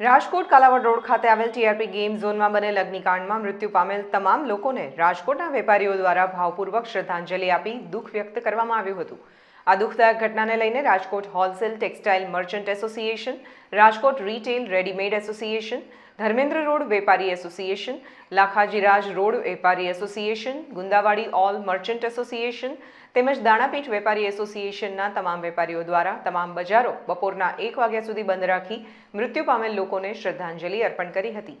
Rajkot Kalavad road ખાતે આવેલ TRP game ઝોનમાં બનેલ અગ્નિકાંડમાં મૃત્યુ પામેલ તમામ લોકોને રાજકોટના વેપારીઓ દ્વારા ભાવપૂર્વક શ્રદ્ધાંજલિ આપી દુઃખ વ્યક્ત કરવામાં આવ્યું હતું. આ દુઃખદાયક ઘટનાને લઈને Rajkot wholesale textile merchant association, Rajkot retail readymade association, Dharmendra road વેપારી એસોસિએશન, લાખાજીરાજ રોડ વેપારી association, Gundawadi all merchant association તેમજ દાણાપીઠ વેપારી એસોસિએશનના તમામ વેપારીઓ દ્વારા તમામ બજારો બપોરના એક વાગ્યા સુધી બંધ રાખી મૃત્યુ પામેલ લોકોને શ્રદ્ધાંજલિ અર્પણ કરી હતી.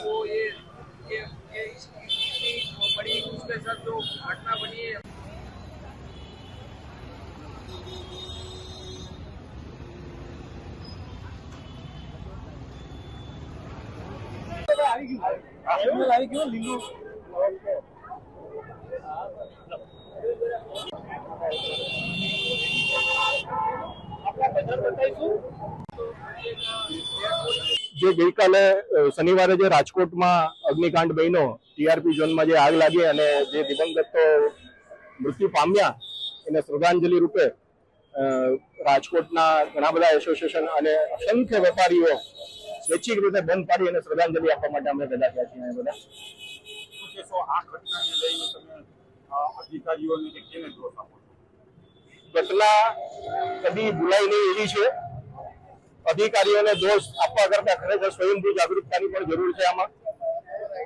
कि वो ये ये ये इतनी बड़ी उसके साथ जो घटना बनी है જે ગઈકાલે શનિવારે જે રાજકોટમાં અગ્નિકાંડ બન્યો ટીઆરપી ઝોનમાં જે આગ લાગી અને જે દિવંગતો મૃત્યુ પામ્યા એને શ્રદ્ધાંજલિ રૂપે અ, રાજકોટના ઘણા બધા એસોસિએશન અને અસંખ્ય વેપારીઓ સ્વૈચ્છિક રીતે બંધ પાડી અને શ્રદ્ધાંજલિ આપવા માટે અમે ભેગા થયા છીએ બધા. શું કહેશો આ ઘટનાને લઈને તમે અ, અધિકારીઓને કેને દોષ આપો છો? ઘટના કદી ભૂલાય નહીં એવી છે. અધિકારીઓને દોષ આપવા કરતા ખરેખર સ્વયંભૂ જાગૃતતાની પણ જરૂર છે આમાં.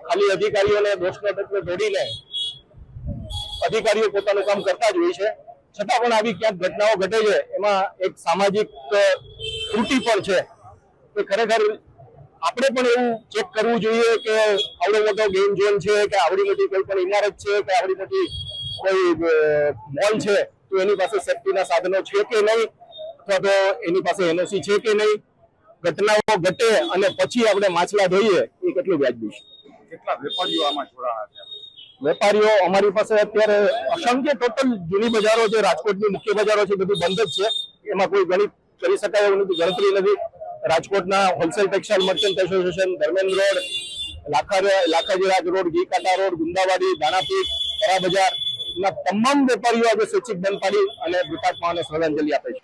ખાલી અધિકારીઓને દોષનો ટકલો જોડીને અધિકારીઓ પોતાનું કામ કરતા જ હોય છે. છતાં પણ આવી ક્યાંક ઘટનાઓ ઘટે છે, એમાં એક સામાજિક ત્રુટિ પણ છે કે ખરેખર આપણે પણ એવું ચેક કરવું જોઈએ કે આવડો મોટો ગેમ ઝોન છે, કે આવડી મોટી કોઈ પણ ઇમારત છે, કે આવડી મોટી કોઈ મોલ છે. તો એની પાસે સેફટીના સાધનો છે કે નહીં? અથવા તો એની પાસે એનઓસી છે કે નહીં? ઘટનાઓ ઘટે અને પછી આપણે માછલા ધોઈએ એ કેટલું વ્યાજબી છે? કેટલા વેપારીઓ આમાં જોડાયા છે? વેપારીઓ અમારી પાસે અત્યારે અસંખ્ય ટોટલ જૂની બજારો છે રાજકોટની મુખ્ય બજારો છે બધું બંધ જ છે. એમાં કોઈ ગણિત કરી શકાય એવું નથી ગણતરી નથી. રાજકોટના wholesale textile merchant association Dharmendra road Lakha Lakhajiraj road ગીકાટા road Gundawadi Danapith Para Bazar ના તમામ વેપારીઓ આજે સૂચિત બંધ પાડી અને મૃતાત્માઓને શ્રદ્ધાંજલિ આપે છે.